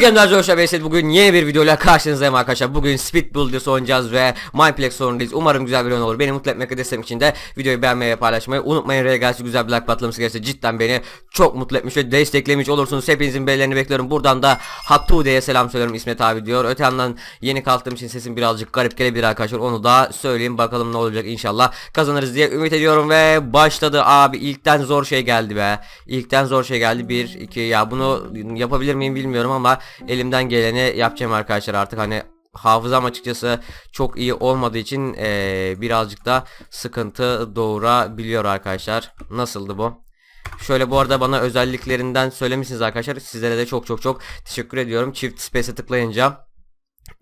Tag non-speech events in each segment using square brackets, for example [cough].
Türkiye'den Zoşa Beyset bugün yeni bir videoyla karşınızdayım arkadaşlar. Bugün Speed Builders oynayacağız ve Mineplex sorundayız. Umarım güzel bir oyun olur. Beni mutlu etmek destek için de videoyu beğenmeyi ve paylaşmayı unutmayın. R'ye gelse güzel bir like patlaması gelirse cidden beni çok mutlu etmiş ve desteklemiş olursunuz. Hepinizin beğenilerini bekliyorum. Buradan da Hattude'ye selam söylüyorum İsmet abi diyor. Öte yandan yeni kalktığım için sesim birazcık garip gelebilir arkadaşlar. Onu da söyleyeyim bakalım ne olacak inşallah. Kazanırız diye ümit ediyorum ve başladı abi. İlkten zor şey geldi be. İlkten zor şey geldi. 1 2 ya bunu yapabilir miyim bilmiyorum ama elimden geleni yapacağım arkadaşlar artık hani hafızam açıkçası çok iyi olmadığı için eee, birazcık da sıkıntı doğurabiliyor arkadaşlar. Nasıldı bu? Şöyle bu arada bana özelliklerinden söylemişsiniz arkadaşlar. Sizlere de çok çok çok teşekkür ediyorum. Çift space'e tıklayınca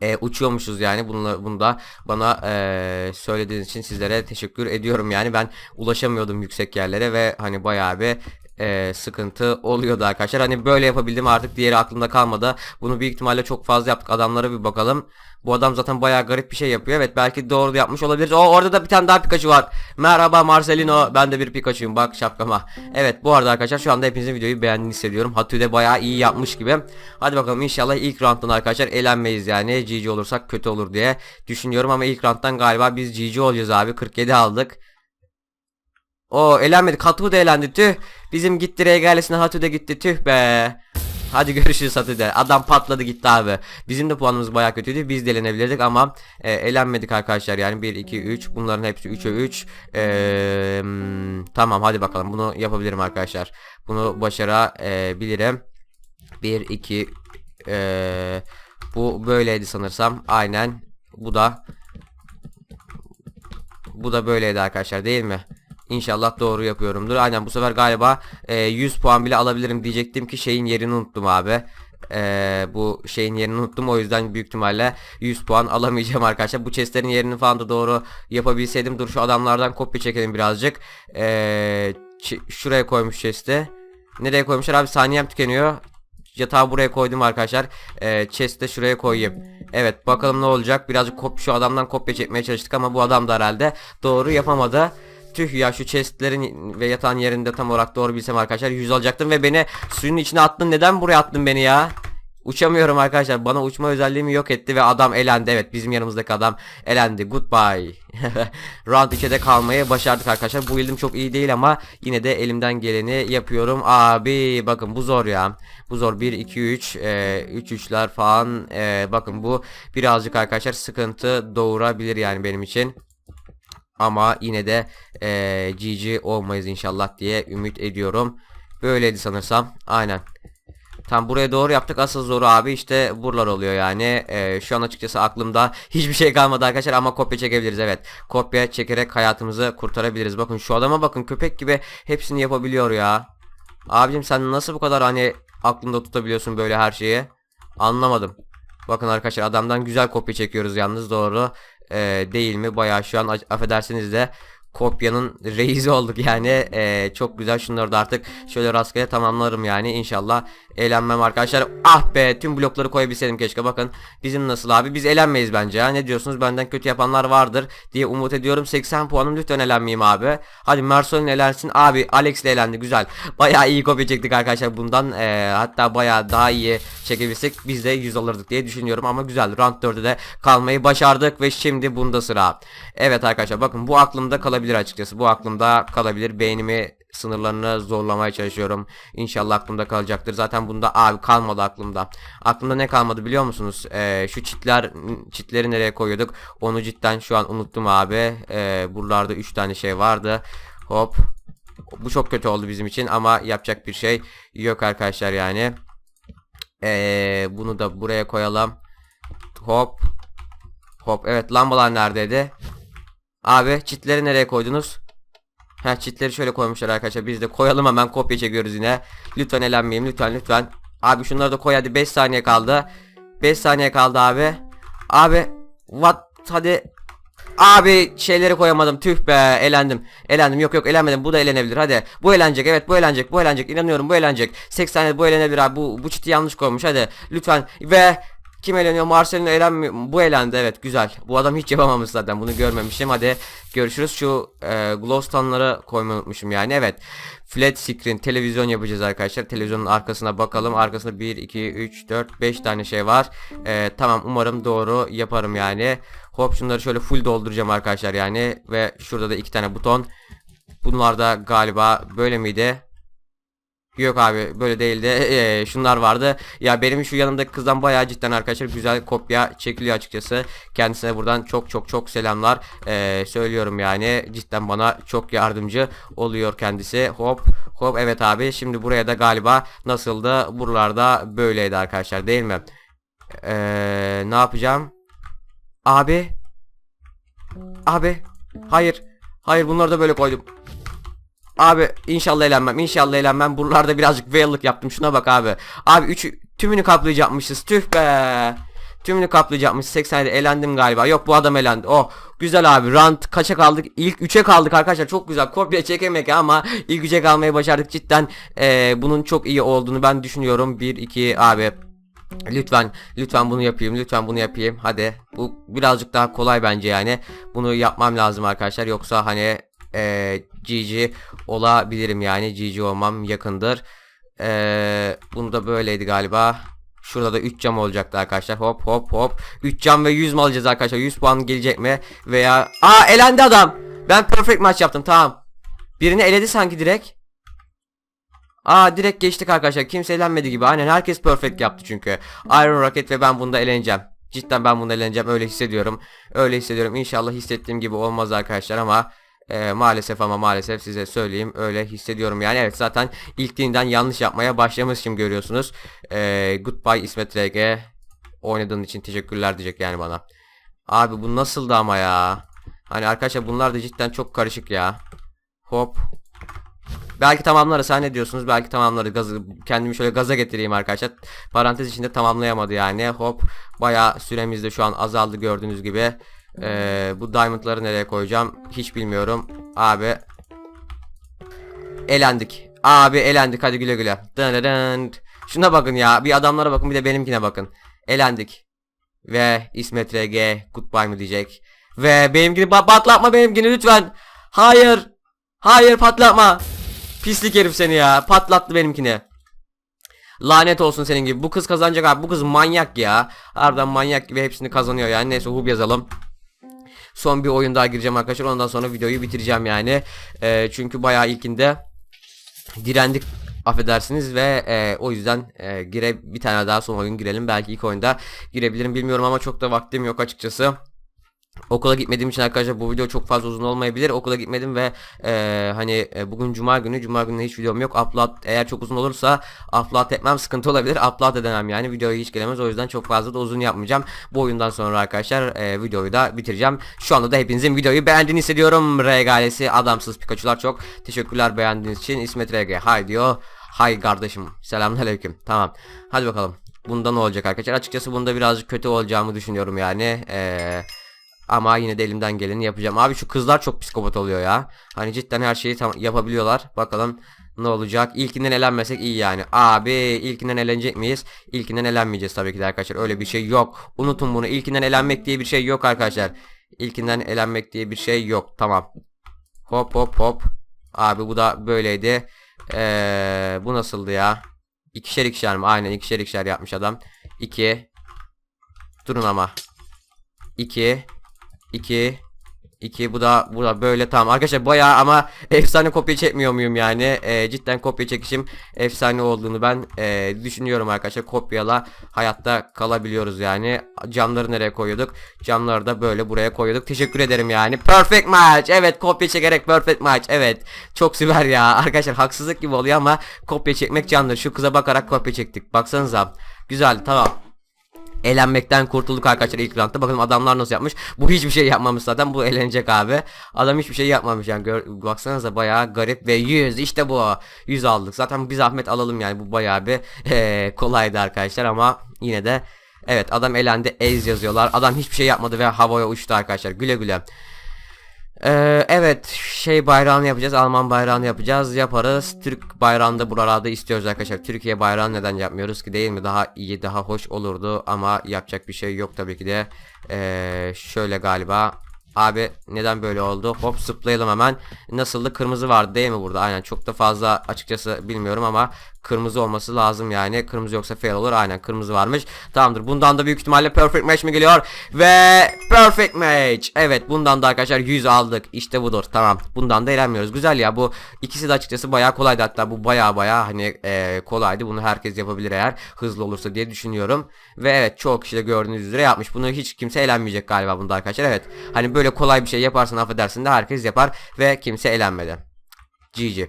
e, uçuyormuşuz yani bununla bunda bana e, söylediğiniz için sizlere teşekkür ediyorum yani ben ulaşamıyordum yüksek yerlere ve hani bayağı bir e, sıkıntı oluyordu arkadaşlar. Hani böyle yapabildim artık diğeri aklımda kalmadı. Bunu büyük ihtimalle çok fazla yaptık. Adamlara bir bakalım. Bu adam zaten bayağı garip bir şey yapıyor. Evet belki doğru yapmış olabiliriz o orada da bir tane daha Pikachu var. Merhaba Marcelino. Ben de bir Pikachu'yum. Bak şapkama. Evet bu arada arkadaşlar şu anda hepinizin videoyu beğendiğini hissediyorum. Hatü de bayağı iyi yapmış gibi. Hadi bakalım inşallah ilk round'dan arkadaşlar elenmeyiz yani. GG olursak kötü olur diye düşünüyorum ama ilk round'dan galiba biz GG olacağız abi. 47 aldık o elenmedik Hatu da elendi tüh bizim gitti regalesine Hatu da gitti tüh be Hadi görüşürüz Hatu'da. Adam patladı gitti abi. Bizim de puanımız bayağı kötüydü. Biz de elenebilirdik ama e, elenmedik arkadaşlar. Yani 1, 2, 3. Bunların hepsi 3'e 3. E, tamam hadi bakalım. Bunu yapabilirim arkadaşlar. Bunu başarabilirim. 1, 2, e, bu böyleydi sanırsam. Aynen. Bu da bu da böyleydi arkadaşlar değil mi? İnşallah doğru yapıyorumdur. Aynen bu sefer galiba e, 100 puan bile alabilirim diyecektim ki şeyin yerini unuttum abi. E, bu şeyin yerini unuttum o yüzden büyük ihtimalle 100 puan alamayacağım arkadaşlar. Bu chestlerin yerini falan da doğru yapabilseydim. Dur şu adamlardan kopya çekelim birazcık. E, ç- şuraya koymuş chest'i. Nereye koymuşlar abi saniyem tükeniyor. Yatağı buraya koydum arkadaşlar. E, chest'i de şuraya koyayım. Evet bakalım ne olacak. Birazcık kop şu adamdan kopya çekmeye çalıştık ama bu adam da herhalde doğru yapamadı. Tüh ya şu chestlerin ve yatağın yerinde tam olarak doğru bilsem arkadaşlar 100 alacaktım ve beni suyun içine attın. Neden buraya attın beni ya? Uçamıyorum arkadaşlar. Bana uçma özelliğimi yok etti ve adam elendi. Evet bizim yanımızdaki adam elendi. Goodbye. [laughs] Round 2'de kalmayı başardık arkadaşlar. Bu ildim çok iyi değil ama yine de elimden geleni yapıyorum. Abi bakın bu zor ya. Bu zor. 1 2 3 e, 3 3'ler falan. E, bakın bu birazcık arkadaşlar sıkıntı doğurabilir yani benim için. Ama yine de eee GG olmayız inşallah diye ümit ediyorum. Böyleydi sanırsam. Aynen. Tam buraya doğru yaptık. Asıl zoru abi işte buralar oluyor yani. Eee, şu an açıkçası aklımda [laughs] hiçbir şey kalmadı arkadaşlar ama kopya çekebiliriz evet. Kopya çekerek hayatımızı kurtarabiliriz. Bakın şu adama bakın köpek gibi hepsini yapabiliyor ya. Abicim sen nasıl bu kadar hani aklında tutabiliyorsun böyle her şeyi? Anlamadım. Bakın arkadaşlar adamdan güzel kopya çekiyoruz yalnız doğru e, değil mi? Bayağı şu an affedersiniz de kopyanın [laughs] reisi olduk yani. E, çok güzel. Şunları da artık şöyle rastgele tamamlarım yani. İnşallah eğlenmem arkadaşlar. Ah be tüm blokları koyabilseydim keşke. Bakın bizim nasıl abi? Biz eğlenmeyiz bence ya. Ne diyorsunuz? Benden kötü yapanlar vardır diye umut ediyorum. 80 puanım lütfen eğlenmeyeyim abi. Hadi Merson eğlensin. Abi Alex de eğlendi. Güzel. Bayağı iyi kopya çektik arkadaşlar bundan. E, hatta bayağı daha iyi çekebilsek biz de 100 alırdık diye düşünüyorum. Ama güzel round 4'de de kalmayı başardık ve şimdi bunda sıra. Evet arkadaşlar bakın bu aklımda kalabilir açıkçası. Bu aklımda kalabilir beynimi sınırlarını zorlamaya çalışıyorum. İnşallah aklımda kalacaktır. Zaten bunda abi kalmadı aklımda. Aklımda ne kalmadı biliyor musunuz? Ee, şu çitler çitleri nereye koyuyorduk? Onu cidden şu an unuttum abi. Ee, buralarda 3 tane şey vardı. Hop. Bu çok kötü oldu bizim için ama yapacak bir şey yok arkadaşlar yani. Ee, bunu da buraya koyalım. Hop. Hop. Evet lambalar neredeydi? Abi çitleri nereye koydunuz? Ha çitleri şöyle koymuşlar arkadaşlar. Biz de koyalım hemen kopya çekiyoruz yine. Lütfen elenmeyeyim lütfen lütfen. Abi şunları da koy hadi 5 saniye kaldı. 5 saniye kaldı abi. Abi what hadi Abi şeyleri koyamadım tüh be elendim elendim yok yok elenmedim bu da elenebilir hadi bu elenecek evet bu elenecek bu elenecek inanıyorum bu elenecek 80 saniye bu elenebilir abi bu, bu çiti yanlış koymuş hadi lütfen ve Kim eleniyor? Marcelino elenmiyor. Bu elendi evet güzel. Bu adam hiç yapamamış zaten bunu görmemişim. Hadi görüşürüz. Şu e, glowstone'ları koymayı unutmuşum yani. Evet. Flat screen televizyon yapacağız arkadaşlar. Televizyonun arkasına bakalım. Arkasında 1, 2, 3, 4, 5 tane şey var. E, tamam umarım doğru yaparım yani. Hop şunları şöyle full dolduracağım arkadaşlar yani. Ve şurada da iki tane buton. Bunlar da galiba böyle miydi? Yok abi böyle değildi. [laughs] Ee, şunlar vardı. Ya benim şu yanımdaki kızdan bayağı cidden arkadaşlar güzel kopya çekiliyor açıkçası. Kendisine buradan çok çok çok selamlar ee, söylüyorum yani. Cidden bana çok yardımcı oluyor kendisi. Hop hop evet abi. Şimdi buraya da galiba nasıldı? Buralarda böyleydi arkadaşlar değil mi? Ee, ne yapacağım? Abi. Abi. Hayır. Hayır bunları da böyle koydum. Abi inşallah eğlenmem. İnşallah eğlenmem. Buralarda birazcık veil'lık yaptım. Şuna bak abi. Abi 3 tümünü kaplayacakmışız. Tüh be. Tümünü kaplayacakmış. 80'de elendim galiba. Yok bu adam elendi. Oh güzel abi. Rant kaça kaldık? İlk 3'e kaldık arkadaşlar. Çok güzel. Kopya çekemek ama ilk 3'e kalmayı başardık. Cidden eee, bunun çok iyi olduğunu ben düşünüyorum. 1 2 abi. Lütfen lütfen bunu yapayım lütfen bunu yapayım hadi bu birazcık daha kolay bence yani bunu yapmam lazım arkadaşlar yoksa hani eee GG olabilirim yani GG olmam yakındır Eee bunu da böyleydi galiba Şurada da 3 cam olacaktı arkadaşlar hop hop hop 3 cam ve 100 mu alacağız arkadaşlar 100 puan gelecek mi veya Aa elendi adam ben perfect maç yaptım tamam Birini eledi sanki direkt Aa direkt geçtik arkadaşlar. Kimse elenmedi gibi. Aynen herkes perfect yaptı çünkü. Iron Rocket ve ben bunda eleneceğim. Cidden ben bunda eleneceğim. Öyle hissediyorum. Öyle hissediyorum. İnşallah hissettiğim gibi olmaz arkadaşlar ama e, maalesef ama maalesef size söyleyeyim öyle hissediyorum yani evet zaten ilk dinden yanlış yapmaya başlamışım görüyorsunuz e, goodbye İsmet RG oynadığın için teşekkürler diyecek yani bana abi bu nasıldı ama ya hani arkadaşlar bunlar da cidden çok karışık ya hop Belki tamamlarız ha ne diyorsunuz? Belki tamamlarız. Gazı, kendimi şöyle gaza getireyim arkadaşlar. Parantez içinde tamamlayamadı yani. Hop bayağı süremiz de şu an azaldı gördüğünüz gibi. Ee, bu diamondları nereye koyacağım? Hiç bilmiyorum. Abi. Elendik. Abi elendik hadi güle güle. Dın. Şuna bakın ya. Bir adamlara bakın bir de benimkine bakın. Elendik. Ve İsmet RG goodbye mı diyecek. Ve benimkini pa- patlatma benimkini lütfen. Hayır. Hayır patlatma. Pislik herif seni ya. Patlattı benimkini. Lanet olsun senin gibi. Bu kız kazanacak abi. Bu kız manyak ya. Harbiden manyak gibi hepsini kazanıyor yani. Neyse hub yazalım. Son bir oyun daha gireceğim arkadaşlar. Ondan sonra videoyu bitireceğim yani. Ee, çünkü bayağı ilkinde direndik affedersiniz ve e, o yüzden e, gire bir tane daha son oyun girelim. Belki ilk oyunda girebilirim bilmiyorum ama çok da vaktim yok açıkçası. Okula gitmediğim için arkadaşlar bu video çok fazla uzun olmayabilir. Okula gitmedim ve e, hani e, bugün cuma günü. Cuma günü hiç videom yok. Upload eğer çok uzun olursa upload etmem sıkıntı olabilir. Upload edemem yani videoyu hiç gelemez. O yüzden çok fazla da uzun yapmayacağım. Bu oyundan sonra arkadaşlar e, videoyu da bitireceğim. Şu anda da hepinizin videoyu beğendiğini hissediyorum. Regalesi adamsız Pikachu'lar çok teşekkürler beğendiğiniz için. İsmet RG hay diyor. Hay kardeşim. Selamünaleyküm. Tamam. Hadi bakalım. Bunda ne olacak arkadaşlar? Açıkçası bunda birazcık kötü olacağımı düşünüyorum yani. Eee ama yine de elimden geleni yapacağım. Abi şu kızlar çok psikopat oluyor ya. Hani cidden her şeyi tam yapabiliyorlar. Bakalım ne olacak. İlkinden elenmesek iyi yani. Abi ilkinden elenecek miyiz? İlkinden elenmeyeceğiz tabii ki de arkadaşlar. Öyle bir şey yok. Unutun bunu. İlkinden elenmek diye bir şey yok arkadaşlar. İlkinden elenmek diye bir şey yok. Tamam. Hop hop hop. Abi bu da böyleydi. Ee, bu nasıldı ya? İkişer ikişer mi? Aynen ikişer ikişer yapmış adam. 2 Durun ama. 2 2 2 bu da bu da böyle tamam. Arkadaşlar bayağı ama [laughs] efsane kopya çekmiyor muyum yani? Ee, cidden kopya çekişim efsane olduğunu ben e, düşünüyorum arkadaşlar. Kopyala hayatta kalabiliyoruz yani. Camları nereye koyuyorduk? Camları da böyle buraya koyuyorduk. Teşekkür ederim yani. Perfect match! Evet kopya çekerek perfect match. Evet çok süper ya. [laughs] Arkadaşlar haksızlık gibi oluyor ama kopya çekmek candır. Şu kıza bakarak kopya çektik. Baksanıza. Güzel tamam Elenmekten kurtulduk arkadaşlar ilk roundda. Bakalım adamlar nasıl yapmış. Bu hiçbir şey yapmamış zaten. Bu elenecek abi. Adam hiçbir şey yapmamış yani. Gör, baksanıza bayağı garip ve 100 işte bu. 100 aldık. Zaten bir zahmet alalım yani. Bu bayağı bir [laughs] eee, kolaydı arkadaşlar ama yine de evet adam elendi. Ez yazıyorlar. Adam hiçbir şey yapmadı ve havaya uçtu arkadaşlar. Güle güle. Ee, evet şey bayrağını yapacağız Alman bayrağını yapacağız yaparız. Türk bayrağını da buralarda istiyoruz arkadaşlar. Türkiye bayrağını neden yapmıyoruz ki değil mi? Daha iyi daha hoş olurdu ama yapacak bir şey yok tabii ki de. Ee, şöyle galiba. Abi neden böyle oldu? Hop zıplayalım hemen. Nasıldı? Kırmızı vardı değil mi burada? Aynen çok da fazla açıkçası bilmiyorum ama Kırmızı olması lazım yani. Kırmızı yoksa fail olur. Aynen kırmızı varmış. Tamamdır. Bundan da büyük ihtimalle perfect match mi geliyor? Ve perfect match! Evet bundan da arkadaşlar 100 aldık. İşte budur. Tamam. Bundan da eğlenmiyoruz. Güzel ya. Bu ikisi de açıkçası bayağı kolaydı. Hatta bu bayağı bayağı hani e, kolaydı. Bunu herkes yapabilir eğer hızlı olursa diye düşünüyorum. Ve evet çoğu kişi de gördüğünüz üzere yapmış. Bunu hiç kimse eğlenmeyecek galiba bunda arkadaşlar. Evet. Hani böyle kolay bir şey yaparsan affedersin de herkes yapar ve kimse eğlenmedi GG.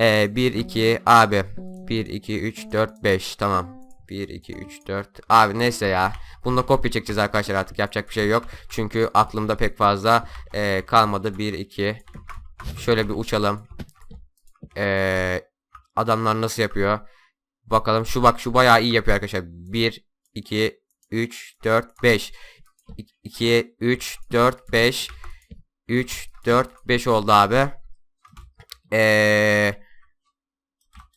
e, 1 2 abi. 1 2 3 4 5 tamam. 1 2 3 4 abi neyse ya. Bununla kopya çekeceğiz arkadaşlar artık yapacak bir şey yok. Çünkü aklımda pek fazla e, kalmadı. 1 2 Şöyle bir uçalım. E, adamlar nasıl yapıyor? Bakalım şu bak şu bayağı iyi yapıyor arkadaşlar. 1 2 3 4 5 2 3 4 5 3 4 5 oldu abi. Ee,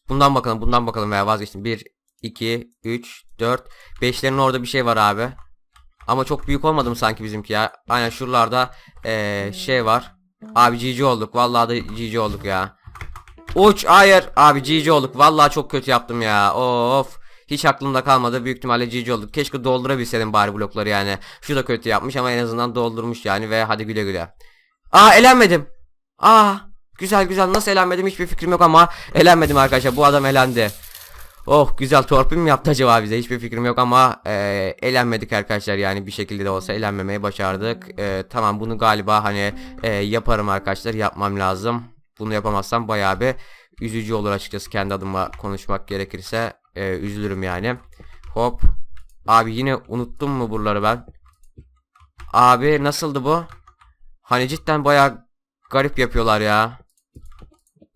bundan bakalım bundan bakalım veya vazgeçtim. 1 2 3 4 5'lerin orada bir şey var abi. Ama çok büyük olmadı mı sanki bizimki ya? Aynen şuralarda ee, şey var. Abi GG olduk. Vallahi da GG olduk ya. Uç hayır abi GG olduk. Vallahi çok kötü yaptım ya. Of. Hiç aklımda kalmadı. Büyük ihtimalle GG olduk. Keşke doldurabilseydim bari blokları yani. Şu da kötü yapmış ama en azından doldurmuş yani ve hadi güle güle. Aa elenmedim. Aa güzel güzel nasıl elenmedim hiçbir fikrim yok ama elenmedim arkadaşlar. Bu adam elendi. Oh güzel torpil mi yaptı acaba bize hiçbir fikrim yok ama e, elenmedik arkadaşlar yani bir şekilde de olsa elenmemeyi başardık. E, tamam bunu galiba hani e, yaparım arkadaşlar yapmam lazım. Bunu yapamazsam bayağı bir üzücü olur açıkçası kendi adıma konuşmak gerekirse e, üzülürüm yani. Hop. Abi yine unuttum mu buraları ben? Abi nasıldı bu? Hani cidden bayağı garip yapıyorlar ya.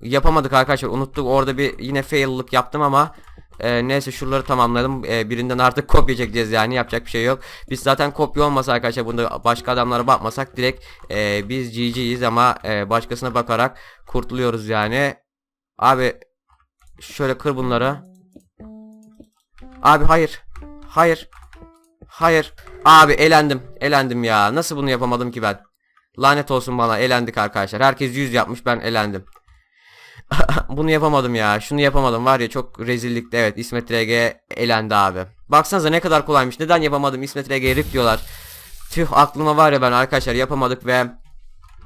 Yapamadık arkadaşlar unuttuk. Orada bir yine fail'lık yaptım ama e, neyse şuraları tamamladım E, birinden artık [laughs] kopya çekeceğiz yani yapacak bir şey yok. Biz zaten kopya olmasa arkadaşlar bunda başka adamlara bakmasak direkt e, biz GG'yiz ama e, başkasına bakarak kurtuluyoruz yani. Abi şöyle kır bunları. Abi hayır. Hayır. Hayır. Abi elendim. Elendim ya. Nasıl bunu yapamadım ki ben? Lanet olsun bana. Elendik arkadaşlar. Herkes 100 yapmış. Ben elendim [laughs] bunu yapamadım ya. Şunu yapamadım var ya çok rezillikti. Evet İsmet RG elendi abi. Baksanıza ne kadar kolaymış. Neden yapamadım İsmet RG rip diyorlar. Tüh aklıma var ya ben arkadaşlar yapamadık ve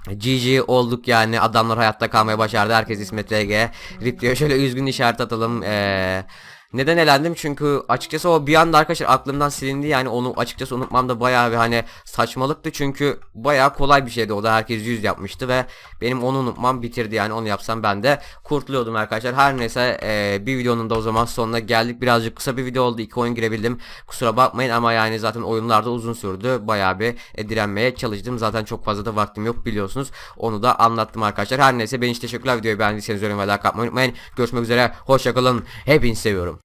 GG olduk yani adamlar hayatta kalmaya başardı herkes İsmet RG rip diyor şöyle üzgün işaret atalım ee, neden elendim? Çünkü açıkçası o bir anda arkadaşlar aklımdan silindi. Yani onu açıkçası unutmam da bayağı bir hani saçmalıktı. Çünkü bayağı kolay bir şeydi o da. Herkes 100 yapmıştı ve benim onu unutmam bitirdi. Yani onu yapsam ben de kurtuluyordum arkadaşlar. Her neyse ee, bir videonun da o zaman sonuna geldik. Birazcık kısa bir video oldu. İki oyun girebildim. Kusura bakmayın ama yani zaten oyunlarda uzun sürdü. Bayağı bir e, direnmeye çalıştım. Zaten çok fazla da vaktim yok biliyorsunuz. Onu da anlattım arkadaşlar. Her neyse ben hiç teşekkürler. Videoyu beğendiyseniz yorum ve like atmayı unutmayın. Görüşmek üzere. Hoşçakalın hepinizi seviyorum